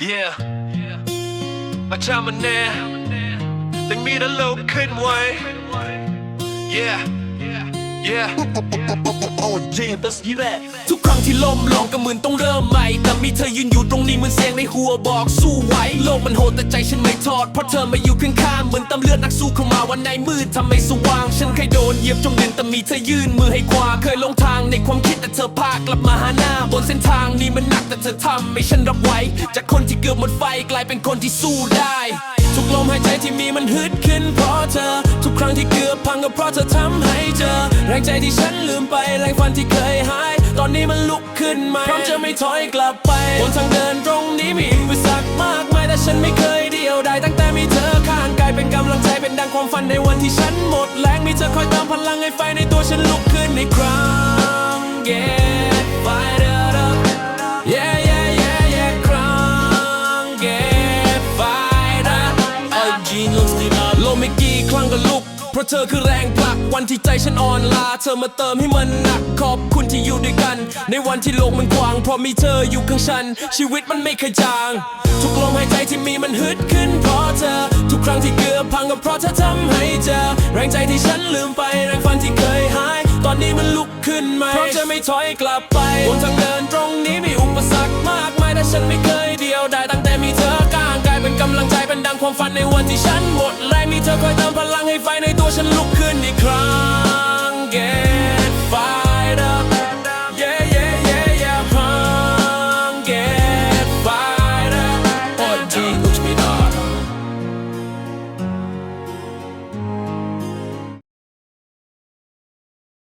Yeah อาจารย์มันแน่แต่มีแต่โลกขึ้นไว้ Yeah Yeah Oh yeah, that's you that. ทุกครั้งที่ล่มลงก็เหมือนต้องเริ่มใหม่ แต่มีเธอยืนอยู่ตรงนี้เหมือนเสียงในหัวบอกสู้ไว้โลกมันโหดแต่ใจฉันไม่ทอด เพราะเธอมาอยู่ข้างๆเหมือนตำเลือดนักสู้เข้ามาวันในมืดทำให้สว่าง ฉันเคยโดนเหยียบจมดินแต่มีเธอยื่นมือให้ขวาเคยหลงทางในความคิดแต่เธอพากลับมาหาหน้า บนเส้นทางนี้มันหนักแต่เธอทำให้ฉันรับไหว จากคนที่เกือบหมดไฟกลายเป็นคนที่สู้ได้ ทุกลมหายใจที่มีมันฮึดขึ้นเพราะเธอ ทุกครั้งที่เกือบพังก็เพราะเธอทำให้เจอ แรงใจที่ฉันลืมไปแรงฝันที่เคยหาย ตอนนี้มันลุกขึ้นมาพร้อมจะไม่ถอยกลับไปบนทางเดินตรงนี้มีอุปสรรคมากมายแต่ฉันไม่เคยเดียวดายตั้งแต่มีเธอข้างกายเป็นกำลังใจเป็นดังความฝันในวันที่ฉันหมดแรงมีเธอคอยเติมพลังให้ไฟในตัวฉันลุก โลกไม่กี่ครั้งก็ลุก เพราะเธอคือแรงผลักวันที่ใจฉันอ่อนล้าเธอมาเติมให้มันหนักขอบคุณที่อยู่ด้วยกัน ในวันที่โลกมันกว้าง เพราะมีเธออยู่ข้างฉัน ชีวิตมันไม่เคยจาง ทุกลมหายใจที่มีมันฮึดขึ้นเพราะเธอ ทุกครั้งที่เกือบพังก็เพราะเธอทำให้เจอ แรงใจที่ฉันลืมไปแรงฝันที่เคยหาย ตอนนี้มันลุกขึ้นใหม่เพราะจะไม่ถอยกลับไปบนทางเดินตรงนี้มีอุปสรรคมากมายแต่ฉันไม่เคยเดียวได้ตั้งแต่มีเธอข้างกายเป็นกำลังใจเป็นดังความฝันในวันที่ฉันหมดแรง ธอคอยเติมพลังให้ไฟในตัวฉันลุกขึ้นอีกครั้ง yeah.